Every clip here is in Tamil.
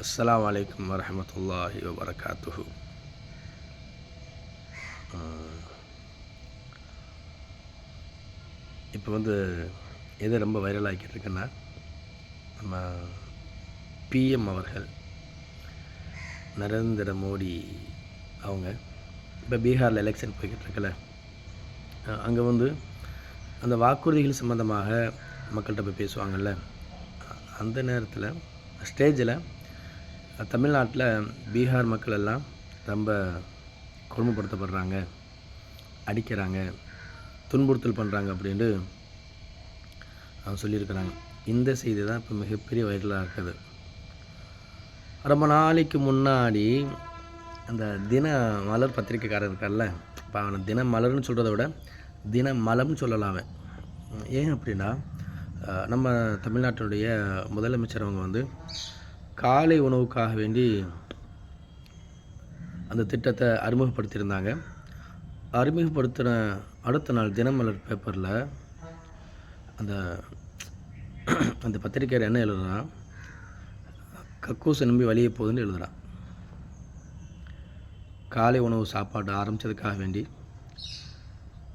அஸ்லாம் வலைக்கம் வரமத்துல்லாஹி வபரகாத்துஹு. இப்போ வந்து எது ரொம்ப வைரல் ஆகிக்கிட்டு இருக்குன்னா நம்ம பிஎம் அவர்கள் நரேந்திர மோடி அவங்க இப்போ பீகாரில் எலெக்ஷன் போய்கிட்டுருக்குல்ல அங்கே வந்து அந்த வாக்குறுதிகள் சம்மந்தமாக மக்கள்கிட்ட போய் பேசுவாங்கள்ல அந்த நேரத்தில் ஸ்டேஜில் தமிழ்நாட்டில் பீகார் மக்கள் எல்லாம் ரொம்ப கொடுமைப்படுத்தப்படுறாங்க அடிக்கிறாங்க துன்புறுத்தல் பண்ணுறாங்க அப்படின்ட்டு அவங்க சொல்லியிருக்கிறாங்க. இந்த செய்தி தான் இப்போ மிகப்பெரிய வைரலாக இருக்குது. ரொம்ப நாளைக்கு முன்னாடி அந்த தின மலர் பத்திரிக்கைக்காரர் இருக்கார்ல இப்போ அவனை தின மலர்னு சொல்கிறத விட தின மலம்னு சொல்லலாம் அவன். ஏன் அப்படின்னா நம்ம தமிழ்நாட்டினுடைய முதலமைச்சர் அவங்க வந்து காலை உணவுக்காக வேண்டி அந்த திட்டத்தை அறிமுகப்படுத்தியிருந்தாங்க. அறிமுகப்படுத்தின அடுத்த நாள் தினமலர் பேப்பரில் அந்த அந்த பத்திரிக்கையார் என்ன எழுதுறான் கக்கூசை நம்பி வழியே போகுதுன்னு எழுதுகிறான் காலை உணவு சாப்பாடு ஆரம்பித்ததுக்காக வேண்டி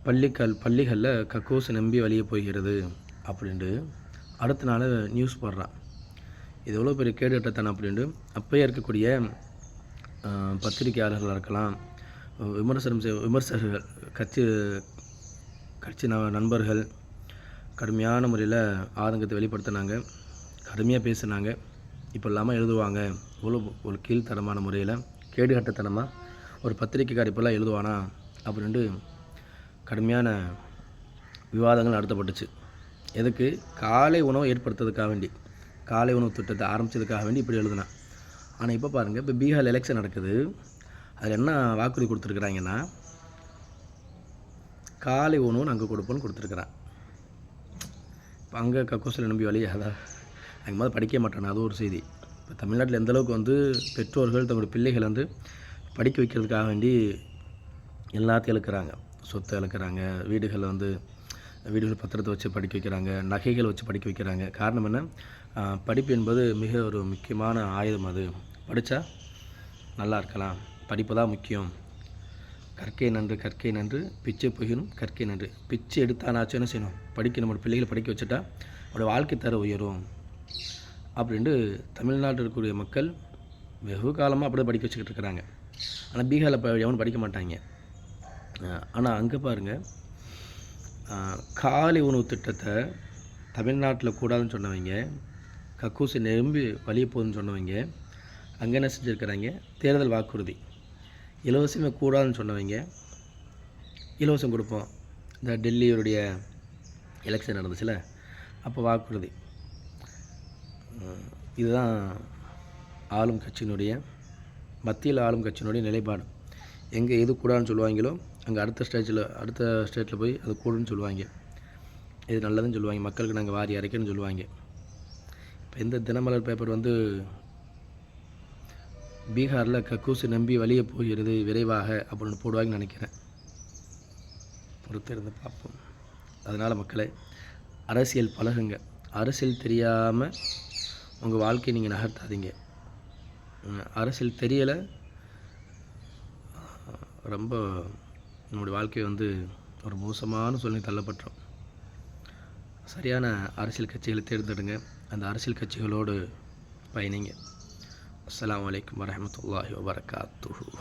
பள்ளிக்கல் பள்ளிகளில் கக்கூசை நம்பி வழியே போகிறது அப்படின்ட்டு அடுத்த நாள் நியூஸ் போடுறான் இது எவ்வளோ பெரிய கேடுகட்டத்தனம் அப்படின்ட்டு அப்போயே இருக்கக்கூடிய பத்திரிகையாளர்களாக இருக்கலாம் விமர்சனம் செய் விமர்சகர்கள் கட்சி கட்சி ந நண்பர்கள் கடுமையான முறையில் ஆதங்கத்தை வெளிப்படுத்தினாங்க கடுமையாக பேசினாங்க. இப்போ இல்லாமல் எழுதுவாங்க. இவ்வளோ ஒரு கீழ்த்தரமான முறையில் கேடுகட்டத்தனமாக ஒரு பத்திரிகைக்கார் இப்போல்லாம் எழுதுவானா அப்படின்ட்டு கடுமையான விவாதங்கள் நடத்தப்பட்டுச்சு. எதுக்கு? காலை உணவு ஏற்படுத்துறதுக்காக வேண்டி. காலை உணவு திட்டத்தை ஆரம்பித்ததுக்காக வேண்டி இப்படி எழுதுனான். ஆனால் இப்போ பாருங்கள் இப்போ பீகார் எலெக்ஷன் நடக்குது. அதில் என்ன வாக்குறுதி கொடுத்துருக்குறாங்கன்னா காலை உணவு நாங்கள் கொடுப்போம்னு கொடுத்துருக்குறான். இப்போ அங்கே கக்கூசில் நம்பி வழியாதா அங்கே மாதிரி படிக்க மாட்டானே அது ஒரு செய்தி. இப்போ தமிழ்நாட்டில் எந்தளவுக்கு வந்து பெற்றோர்கள் தங்களுடைய பிள்ளைகள் வந்து படிக்க வைக்கிறதுக்காக வேண்டி எல்லாத்தையும் இழுக்கிறாங்க. சொத்தை இழுக்கிறாங்க வீடுகளில் வந்து வீடுகள் பத்திரத்தை வச்சு படிக்க வைக்கிறாங்க நகைகள் வச்சு படிக்க வைக்கிறாங்க. காரணம் என்ன? படிப்பு என்பது மிக ஒரு முக்கியமான ஆயுதம் அது. படித்தா நல்லா இருக்கலாம். படிப்பு தான் முக்கியம். கற்கை நன்று கற்கை நன்று பிச்சை புகினும் கற்கை நன்று. பிச்சை எடுத்தானாச்சும் என்ன செய்யணும்? படிக்க நம்ம பிள்ளைகளை படிக்க வச்சுட்டா அவருடைய வாழ்க்கை தர உயரும். அப்படின்ட்டு தமிழ்நாட்டில் இருக்கக்கூடிய மக்கள் வெகு காலமாக அப்படி படிக்க வச்சுக்கிட்டு இருக்கிறாங்க. ஆனால் பீகாரில் எவனும் படிக்க மாட்டாங்க. ஆனால் அங்கே பாருங்கள் காலை உணவு திட்டத்தை தமிழ்நாட்டில் கூடாதுன்னு சொன்னவங்க கக்கூசி நெரும்பி வழிய போகுதுன்னு சொன்னவங்க அங்கே என்ன செஞ்சுருக்கிறாங்க? தேர்தல் வாக்குறுதி. இலவசமே கூடாதுன்னு சொன்னவங்க இலவசம் கொடுப்போம். இந்த டெல்லியோடைய எலெக்ஷன் நடந்துச்சுல அப்போ வாக்குறுதி. இதுதான் ஆளும் கட்சியினுடைய மத்தியில் ஆளும் கட்சியினுடைய நிலைப்பாடு. எங்கே எது கூடாதுன்னு சொல்லுவாங்களோ அங்கே அடுத்த ஸ்டேஜில் அடுத்த ஸ்டேட்டில் போய் அது கூடுன்னு சொல்லுவாங்க. இது நல்லதுன்னு சொல்லுவாங்க. மக்களுக்கு நாங்கள் வாரி அரைக்கணும்னு சொல்லுவாங்க. இப்போ இந்த தினமலர் பேப்பர் வந்து பீகாரில் கக்கூசு நம்பி வழியே போகிறது விரைவாக அப்படின்னு போடுவாங்கன்னு நினைக்கிறேன். பொறுத்திருந்து பார்ப்போம். அதனால் மக்களை அரசியல் பழகுங்க. அரசியல் தெரியாமல் உங்கள் வாழ்க்கையை நீங்கள் நகர்த்தாதீங்க. அரசியல் தெரியலை ரொம்ப நம்முடைய வாழ்க்கையை வந்து ஒரு மோசமான சூழ்நிலை தள்ளப்பட்டோம். சரியான அரசியல் கட்சிகளை தேர்ந்தெடுங்க. அந்த அரசியல் கட்சிகளோடு பயணிங்க. அஸ்லாம் வலைக்கம் வரமத்துல்லாஹி வபரகாத்துஹு.